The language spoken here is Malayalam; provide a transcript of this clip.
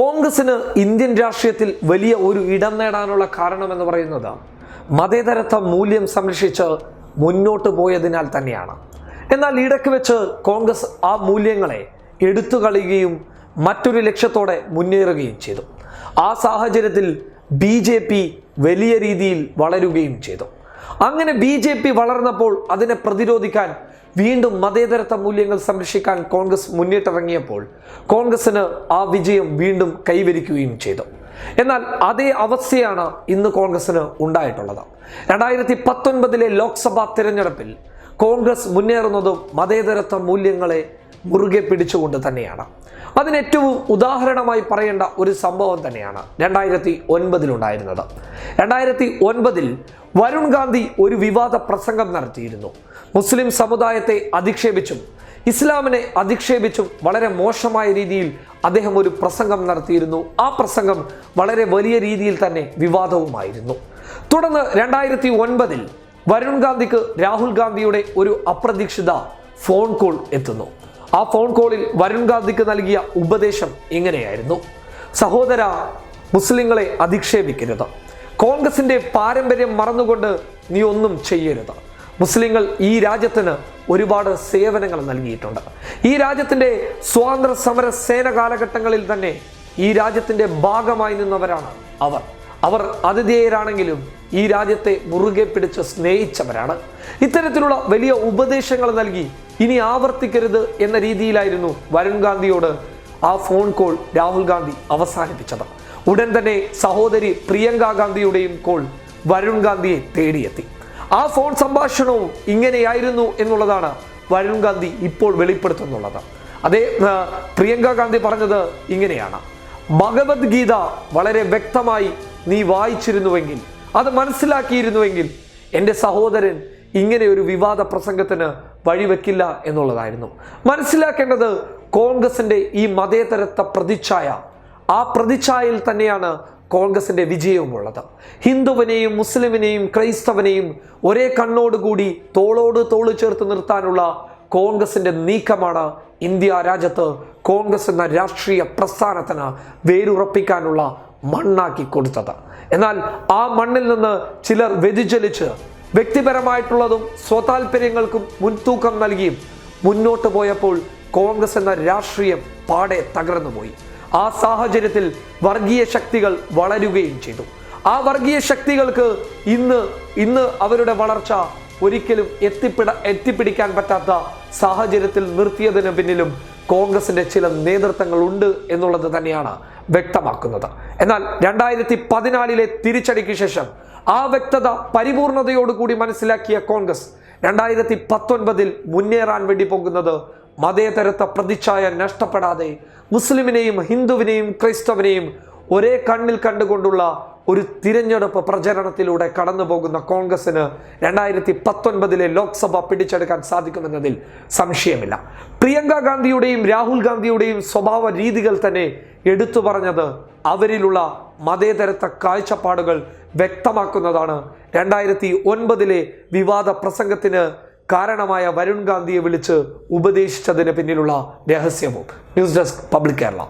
കോൺഗ്രസിന് ഇന്ത്യൻ രാഷ്ട്രീയത്തിൽ വലിയ ഒരു ഇടം നേടാനുള്ള കാരണമെന്ന് പറയുന്നത് മതേതരത്വ മൂല്യം സംരക്ഷിച്ച് മുന്നോട്ട് പോയതിനാൽ തന്നെയാണ്. എന്നാൽ ഇടയ്ക്ക് വെച്ച് കോൺഗ്രസ് ആ മൂല്യങ്ങളെ എടുത്തു കളയുകയും മറ്റൊരു ലക്ഷ്യത്തോടെ മുന്നേറുകയും ചെയ്തു. ആ സാഹചര്യത്തിൽ ബി ജെ പി വലിയ രീതിയിൽ വളരുകയും ചെയ്തു. അങ്ങനെ ബി ജെ പി വളർന്നപ്പോൾ അതിനെ പ്രതിരോധിക്കാൻ വീണ്ടും മതേതരത്വ മൂല്യങ്ങൾ സംരക്ഷിക്കാൻ കോൺഗ്രസ് മുന്നിട്ടിറങ്ങിയപ്പോൾ കോൺഗ്രസിന് ആ വിജയം വീണ്ടും കൈവരിക്കുകയും ചെയ്തു. എന്നാൽ അതേ അവസ്ഥയാണ് ഇന്ന് കോൺഗ്രസിന് ഉണ്ടായിട്ടുള്ളത്. രണ്ടായിരത്തി പത്തൊൻപതിലെ ലോക്സഭാ തിരഞ്ഞെടുപ്പിൽ കോൺഗ്രസ് മുന്നേറുന്നതും മതേതരത്വ മൂല്യങ്ങളെ മുറുകെ പിടിച്ചുകൊണ്ട് തന്നെയാണ്. അതിന് ഏറ്റവും ഉദാഹരണമായി പറയേണ്ട ഒരു സംഭവം തന്നെയാണ് രണ്ടായിരത്തി ഒൻപതിലുണ്ടായിരുന്നത് രണ്ടായിരത്തി ഒൻപതിൽ വരുൺ ഗാന്ധി ഒരു വിവാദ പ്രസംഗം നടത്തിയിരുന്നു. മുസ്ലിം സമുദായത്തെ അധിക്ഷേപിച്ചും ഇസ്ലാമിനെ അധിക്ഷേപിച്ചും വളരെ മോശമായ രീതിയിൽ അദ്ദേഹം ഒരു പ്രസംഗം നടത്തിയിരുന്നു. ആ പ്രസംഗം വളരെ വലിയ രീതിയിൽ തന്നെ വിവാദവുമായിരുന്നു. തുടർന്ന് രണ്ടായിരത്തി ഒൻപതിൽ വരുൺ ഗാന്ധിക്ക് രാഹുൽ ഗാന്ധിയുടെ ഒരു അപ്രതീക്ഷിത ഫോൺ കോൾ എത്തുന്നു. ആ ഫോൺ കോളിൽ വരുൺ ഗാന്ധിക്ക് നൽകിയ ഉപദേശം ഇങ്ങനെയായിരുന്നു സഹോദര മുസ്ലിങ്ങളെ അധിക്ഷേപിക്കരുത്. കോൺഗ്രസിന്റെ പാരമ്പര്യം മറന്നുകൊണ്ട് നീ ഒന്നും ചെയ്യരുത്. മുസ്ലിങ്ങൾ ഈ രാജ്യത്തിന് ഒരുപാട് സേവനങ്ങൾ നൽകിയിട്ടുണ്ട്. ഈ രാജ്യത്തിന്റെ സ്വാതന്ത്ര്യ സമര സേന കാലഘട്ടങ്ങളിൽ തന്നെ ഈ രാജ്യത്തിന്റെ ഭാഗമായി നിന്നവരാണ് അവർ. അവർ അതിഥേയരാണെങ്കിലും ഈ രാജ്യത്തെ മുറുകെ പിടിച്ച് സ്നേഹിച്ചവരാണ്. ഇത്തരത്തിലുള്ള വലിയ ഉപദേശങ്ങൾ നൽകി ഇനി ആവർത്തിക്കരുത് എന്ന രീതിയിലായിരുന്നു വരുൺ ഗാന്ധിയോട് ആ ഫോൺ കോൾ രാഹുൽ ഗാന്ധി അവസാനിപ്പിച്ചത്. ഉടൻ തന്നെ സഹോദരി പ്രിയങ്ക ഗാന്ധിയുടെയും കോൾ വരുൺ ഗാന്ധിയെ തേടിയെത്തി. ആ ഫോൺ സംഭാഷണവും ഇങ്ങനെയായിരുന്നു എന്നുള്ളതാണ് വരുൺ ഗാന്ധി ഇപ്പോൾ വെളിപ്പെടുത്തുന്നുള്ളത്. അതേ പ്രിയങ്ക ഗാന്ധി പറഞ്ഞത് ഇങ്ങനെയാണ്. ഭഗവത്ഗീത വളരെ വ്യക്തമായി നീ വായിച്ചിരുന്നുവെങ്കിൽ അത് മനസ്സിലാക്കിയിരുന്നുവെങ്കിൽ എന്റെ സഹോദരൻ ഇങ്ങനെ ഒരു വിവാദ പ്രസംഗത്തിന് വഴിവെക്കില്ല എന്നുള്ളതായിരുന്നു. മനസ്സിലാക്കേണ്ടത് കോൺഗ്രസിന്റെ ഈ മതേതരത്വ പ്രതിച്ഛായ ആ പ്രതിച്ഛായയിൽ തന്നെയാണ് കോൺഗ്രസിന്റെ വിജയവുമുള്ളത്. ഹിന്ദുവിനെയും മുസ്ലിമിനെയും ക്രൈസ്തവനെയും ഒരേ കണ്ണോടുകൂടി തോളോട് തോൾ ചേർത്ത് നിർത്താനുള്ള കോൺഗ്രസിന്റെ നീക്കമാണ് ഇന്ത്യ രാജ്യത്ത് കോൺഗ്രസ് എന്ന രാഷ്ട്രീയ പ്രസ്ഥാനത്തിന് വേരുറപ്പിക്കാനുള്ള മണ്ണാക്കി കൊടുത്തത്. എന്നാൽ ആ മണ്ണിൽ നിന്ന് ചിലർ വ്യതിചലിച്ച് വ്യക്തിപരമായിട്ടുള്ളതും സ്വതാൽപര്യങ്ങൾക്കും മുൻതൂക്കം നൽകിയും മുന്നോട്ട് പോയപ്പോൾ കോൺഗ്രസ് എന്ന രാഷ്ട്രീയം പാടെ തകർന്നുപോയി ആ സാഹചര്യത്തിൽ വർഗീയ ശക്തികൾ വളരുകയും ചെയ്തു. ആ വർഗീയ ശക്തികൾക്ക് ഇന്ന് ഇന്ന് അവരുടെ വളർച്ച ഒരിക്കലും എത്തിപ്പിട എത്തിപ്പിടിക്കാൻ പറ്റാത്ത സാഹചര്യത്തിൽ നിർത്തിയതിന് പിന്നിലും കോൺഗ്രസിന്റെ ചില നേതൃത്വങ്ങൾ ഉണ്ട് എന്നുള്ളത് തന്നെയാണ് വ്യക്തമാക്കുന്നത്. എന്നാൽ രണ്ടായിരത്തി പതിനാലിലെ തിരിച്ചടിക്ക് ശേഷം ആ വ്യക്തത പരിപൂർണതയോടുകൂടി മനസ്സിലാക്കിയ കോൺഗ്രസ് രണ്ടായിരത്തി പത്തൊൻപതിൽ മുന്നേറാൻ വേണ്ടി പോകുന്നത് മതേതരത്വ പ്രതിച്ഛായ നഷ്ടപ്പെടാതെ മുസ്ലിമിനെയും ഹിന്ദുവിനെയും ക്രൈസ്തവനെയും ഒരേ കണ്ണിൽ കണ്ടുകൊണ്ടുള്ള ഒരു തിരഞ്ഞെടുപ്പ് പ്രചരണത്തിലൂടെ കടന്നു പോകുന്ന കോൺഗ്രസിന് രണ്ടായിരത്തി പത്തൊൻപതിലെ ലോക്സഭ പിടിച്ചെടുക്കാൻ സാധിക്കുമെന്നതിൽ സംശയമില്ല. പ്രിയങ്ക ഗാന്ധിയുടെയും രാഹുൽ ഗാന്ധിയുടെയും സ്വഭാവ രീതികൾ തന്നെ എടുത്തു പറഞ്ഞത് അവരിലുള്ള മതേതരത്വ കാഴ്ചപ്പാടുകൾ വ്യക്തമാക്കുന്നതാണ്. രണ്ടായിരത്തി ഒൻപതിലെ വിവാദ പ്രസംഗത്തിന് കാരണമായ വരുൺ ഗാന്ധിയെ വിളിച്ച് ഉപദേശിച്ചതിന് പിന്നിലുള്ള രഹസ്യവും ന്യൂസ് ഡെസ്ക് പബ്ലിക് കേരള.